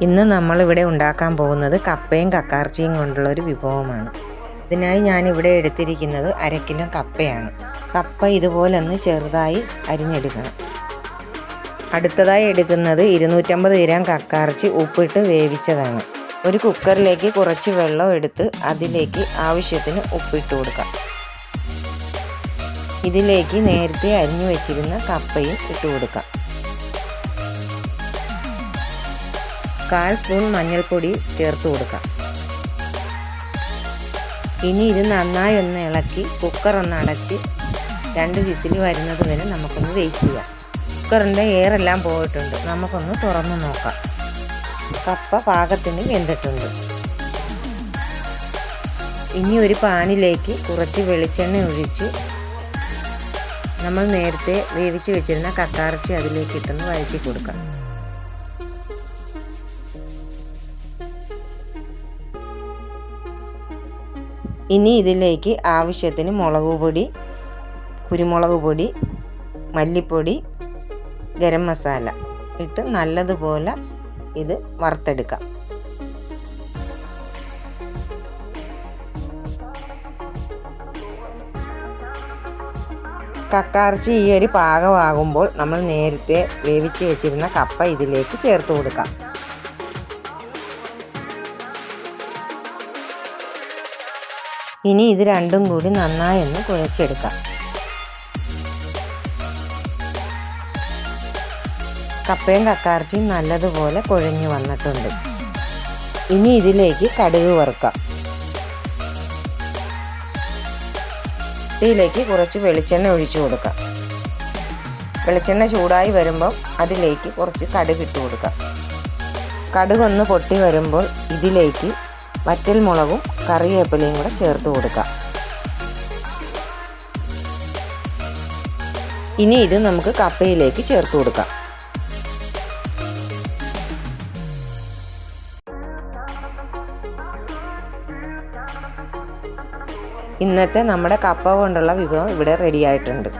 ഇന്ന് നമ്മളിവിടെ ഉണ്ടാക്കാൻ പോകുന്നത് കപ്പയും കക്കാർച്ചിയും കൊണ്ടുള്ള ഒരു വിഭവമാണ്. ഇതിനായി ഞാനിവിടെ എടുത്തിരിക്കുന്നത് അര കിലോ കപ്പയാണ്. കപ്പ ഇതുപോലൊന്ന് ചെറുതായി അരിഞ്ഞെടുക്കണം. അടുത്തതായി എടുക്കുന്നത് ഇരുന്നൂറ്റമ്പത് ഗ്രാം കക്കാർച്ചി ഉപ്പിട്ട് വേവിച്ചതാണ്. ഒരു കുക്കറിലേക്ക് കുറച്ച് വെള്ളം എടുത്ത് അതിലേക്ക് ആവശ്യത്തിന് ഉപ്പിട്ട് കൊടുക്കാം. ഇതിലേക്ക് നേരത്തെ അരിഞ്ഞു വെച്ചിരുന്ന കപ്പയും ഇട്ട് കൊടുക്കാം. കാൽ സ്പൂൺ മഞ്ഞൾപ്പൊടി ചേർത്ത് കൊടുക്കാം. ഇനി ഇത് നന്നായി ഒന്ന് ഇളക്കി കുക്കർ ഒന്ന് അടച്ച് രണ്ട് വിസിൽ വരുന്നത് വരെ നമുക്കൊന്ന് വെയിറ്റ് ചെയ്യാം. കുക്കറിന്റെ എയറെല്ലാം പോയിട്ടുണ്ട്. നമുക്കൊന്ന് തുറന്നു നോക്കാം. കപ്പ പാകത്തിന് വെന്തിട്ടുണ്ട്. ഇനി ഒരു പാനിലേക്ക് കുറച്ച് വെളിച്ചെണ്ണ ഒഴിച്ച് നമ്മൾ നേരത്തെ വേവിച്ച് വെച്ചിരുന്ന കക്കാറച്ചി അതിലേക്ക് ഇട്ടൊന്ന് വഴറ്റി കൊടുക്കാം. ഇനി ഇതിലേക്ക് ആവശ്യത്തിന് മുളക് പൊടി കുരുമുളക് പൊടി മല്ലിപ്പൊടി ഗരം മസാല ഇട്ട് നല്ലതുപോലെ ഇത് വറുത്തെടുക്കാം. കക്കാർച്ചി ഈ ഒരു പാകമാകുമ്പോൾ നമ്മൾ നേരത്തെ വേവിച്ച് വെച്ചിരുന്ന കപ്പ ഇതിലേക്ക് ചേർത്ത് കൊടുക്കാം. ഇനി ഇത് രണ്ടും കൂടി നന്നായി ഒന്ന് കുഴച്ചെടുക്കാം. കപ്പയും കക്കാർച്ചിയും നല്ലതുപോലെ കുഴഞ്ഞു വന്നിട്ടുണ്ട്. ഇനി ഇതിലേക്ക് കടുക് വറുക്കാം. ഇതിലേക്ക് കുറച്ച് വെളിച്ചെണ്ണ ഒഴിച്ചു കൊടുക്കാം. വെളിച്ചെണ്ണ ചൂടായി വരുമ്പോൾ അതിലേക്ക് കുറച്ച് കടുക് ഇട്ട് കൊടുക്കാം. കടുകൊന്ന് പൊട്ടി വരുമ്പോൾ ഇതിലേക്ക് വറ്റൽ മുളകും കറിവേപ്പിലയും കൂടെ ചേർത്ത് കൊടുക്കാം. ഇനി ഇത് നമുക്ക് കപ്പയിലേക്ക് ചേർത്ത് കൊടുക്കാം. ഇന്നത്തെ നമ്മുടെ കപ്പ കൊണ്ടുള്ള വിഭവം ഇവിടെ റെഡി ആയിട്ടുണ്ട്.